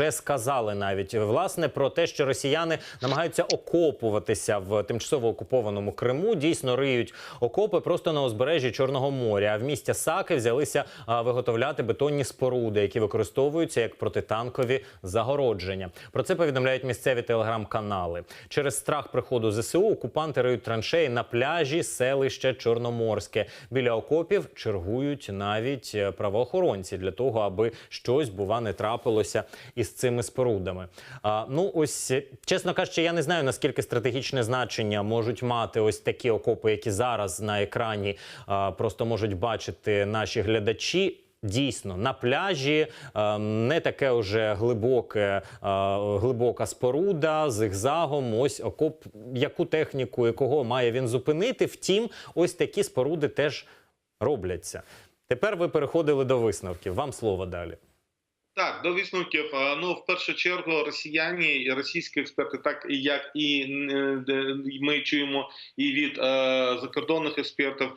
вже сказали навіть власне про те, що росіяни намагаються окопуватися в тимчасово окупованому Криму. Дійсно риють окопи просто на узбережжі Чорного моря. А в місті Саки взялися виготовляти бетонні споруди, які використовуються як протитанкові загородження. Про це повідомляють місцеві телеграм-канали. Через страх приходу ЗСУ окупанти риють траншеї на пляжі селища Чорноморське. Біля окопів чергують навіть е, правоохоронці для того, аби щось бува не трапилося із цими спорудами. А, ну ось чесно кажучи, я не знаю наскільки стратегічне значення можуть мати ось такі окопи, які зараз на екрані а, просто можуть бачити наші глядачі. Дійсно, на пляжі не таке вже глибоке, глибока споруда з зигзагом. Ось окоп, яку техніку, якого має він зупинити. Втім, ось такі споруди теж робляться. Тепер ви переходили до висновків. Вам слово далі. Так, до висновків. Ну, в першу чергу, росіяни і російські експерти, так як і е, ми чуємо і від е, закордонних експертів, е,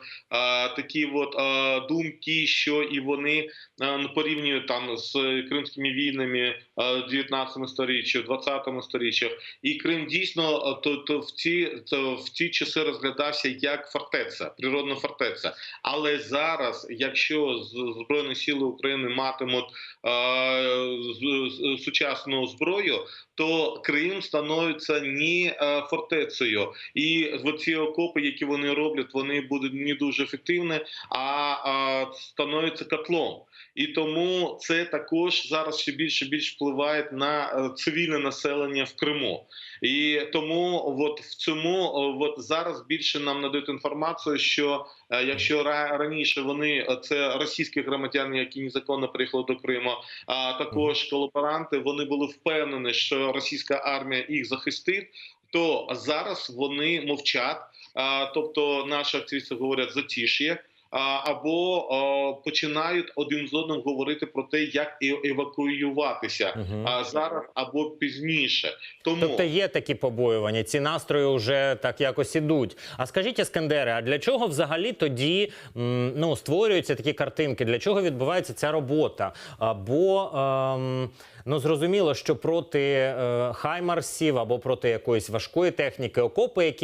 такі от е, думки, що і вони е, ну, порівнюють там з кримськими війнами е, в 19 сторіччі, в 20 сторіччях. І Крим дійсно е, то, то в ці то в ці часи розглядався як фортеця, природна фортеця. Але зараз, якщо збройні сили України матимуть е, сучасну зброю, то Крим становиться не е, фортецею, і ці окопи, які вони роблять, вони будуть не дуже ефективні, а, становиться котлом. І тому це також зараз ще більше більш впливає на е, цивільне населення в Криму. І тому, от в цьому, от зараз більше нам надають інформацію, що е, якщо ра- раніше вони е, це російські громадяни, які незаконно приїхали до Криму, а також колаборанти, вони були впевнені, що російська армія їх захистить. То зараз вони мовчать, а, тобто наші активісти говорять затиш'я, а, або починають один з одним говорити про те, як евакуюватися а, зараз або пізніше. Тому Тобто є такі побоювання, ці настрої вже так якось ідуть. А скажіть, Іскандере, а для чого взагалі тоді ну, створюються такі картинки? Для чого відбувається ця робота? А, Бо ем, ну зрозуміло, що проти е, хаймарсів або проти якоїсь важкої техніки, окопи, які